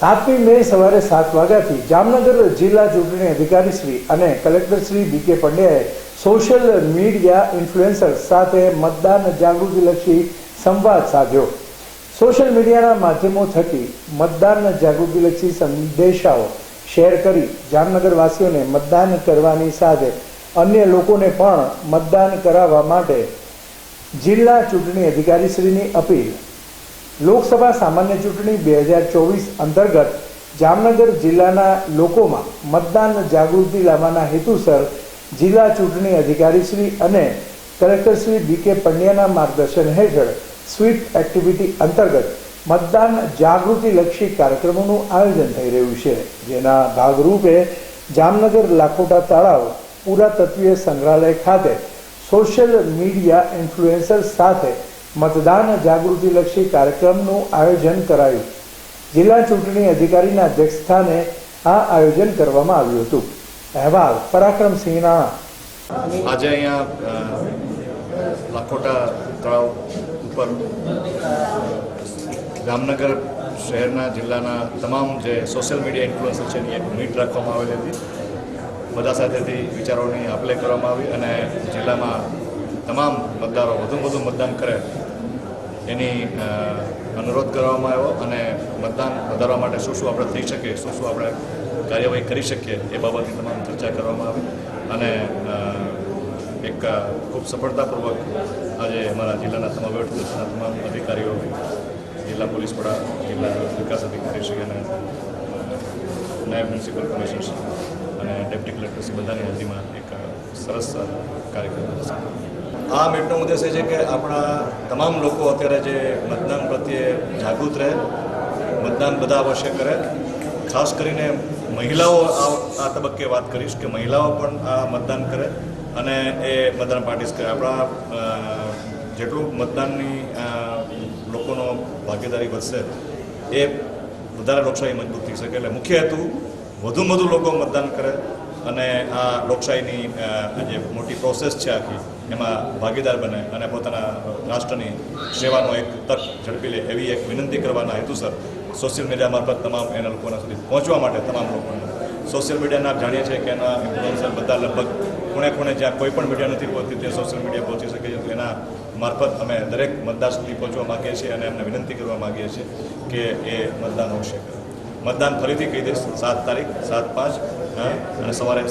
સાતમી મે સવારે સાત વાગ્યાથી જામનગર જિલ્લા ચૂંટણી અધિકારી શ્રી અને કલેક્ટર શ્રી બી કે પંડ્યાએ સોશિયલ મીડિયા ઇન્ફ્લુએન્સર્સ સાથે મતદાન જાગૃતિલક્ષી સંવાદ સાધ્યો. સોશિયલ મીડિયાના માધ્યમો થકી મતદાન જાગૃતિલક્ષી સંદેશાઓ શેર કરી જામનગરવાસીઓને મતદાન કરવાની સાથે અન્ય લોકોને પણ મતદાન કરાવવા માટે જિલ્લા ચૂંટણી અધિકારીશ્રીની અપીલ. લોકસભા સામાન્ય ચૂંટણી બે હજાર ચોવીસ અંતર્ગત જામનગર જિલ્લાના લોકોમાં મતદાન જાગૃતિ લાવવાના હેતુસર જિલ્લા ચૂંટણી અધિકારીશ્રી અને કલેક્ટરશ્રી બી કે પંડ્યાના માર્ગદર્શન હેઠળ સ્વીપ એક્ટિવિટી અંતર્ગત મતદાન જાગૃતિલક્ષી કાર્યક્રમોનું આયોજન થઈ રહ્યું છે. જેના ભાગરૂપે જામનગર લાખોટા તળાવ પુરાતત્વીય સંગ્રહાલય ખાતે સોશિયલ મીડિયા ઇન્ફ્લુએન્સર્સ સાથે મતદાન જાગૃતિલક્ષી કાર્યક્રમનું આયોજન કરાયું. જિલ્લા ચૂંટણી અધિકારીના અધ્યક્ષસ્થાને આ આયોજન કરવામાં આવ્યું હતું. અહેવાલ પરાક્રમસિંહ રાણા આજે અહીંયા લાખોટા તળાવ ઉપર જામનગર શહેરના જિલ્લાના તમામ જે સોશિયલ મીડિયા ઇન્ફ્લુઅન્સર છે એની એક મીટ રાખવામાં આવેલી હતી. બધા સાથેથી વિચારોની આપલે કરવામાં આવી અને જિલ્લામાં તમામ મતદારો વધુ વધુ મતદાન કરે એની અનુરોધ કરવામાં આવ્યો અને મતદાન વધારવા માટે શું શું આપણે થઈ શકીએ, શું શું આપણે કાર્યવાહી કરી શકીએ એ બાબતની તમામ ચર્ચા કરવામાં આવી અને એક ખૂબ સફળતાપૂર્વક આજે અમારા જિલ્લાના તમામ વહીવટીતંત્રના તમામ અધિકારીઓ, જિલ્લા પોલીસ વડા, જિલ્લા વિકાસ અધિકારી શ્રી અને નાયબ મ્યુનિસિપલ કમિશનર અને ડેપ્ટી કલેક્ટર શ્રી બધાની હાજરીમાં એક સરસ કાર્યક્રમ આ મીટનો ઉદ્દેશ છે કે આપણા તમામ લોકો અત્યારે જે મતદાન પ્રત્યે જાગૃત રહે, મતદાન બધા અવશ્ય કરે. ખાસ કરીને મહિલાઓ આ તબક્કે વાત કરીશ કે મહિલાઓ પણ આ મતદાન કરે અને એ મતદાન પાર્ટીસ કરે. આપણા જેટલું મતદાનની લોકોનો ભાગીદારી વધશે, એ વધારે લોકશાહી મજબૂત થઈ શકે. એટલે મુખ્ય હેતુ વધુમાં વધુ લોકો મતદાન કરે. અને આ લોકશાહીની જે મોટી પ્રોસેસ છે આખી, એમાં ભાગીદાર બને અને પોતાના રાષ્ટ્રની સેવાનો એક તક ઝડપી લે એવી એક વિનંતી કરવાના હેતુસર સોશિયલ મીડિયા મારફત તમામ એના લોકોના સુધી પહોંચવા માટે તમામ લોકોને. સોશિયલ મીડિયાના આપ જાણીએ છીએ કે એના ઇન્ફ્લુઅન્સર બધા લગભગ ખૂણે ખૂણે જ્યાં કોઈ પણ મીડિયા નથી પહોંચતી, ત્યાં સોશિયલ મીડિયા પહોંચી શકે છે. એના મારફત અમે દરેક મતદાર સુધી પહોંચવા માગીએ છીએ અને એમને વિનંતી કરવા માગીએ છીએ કે એ મતદાન અવશ્ય કરે. મતદાન ફરીથી કહી દઈશ. સાત તારીખ સાત પાંચ અને સવારે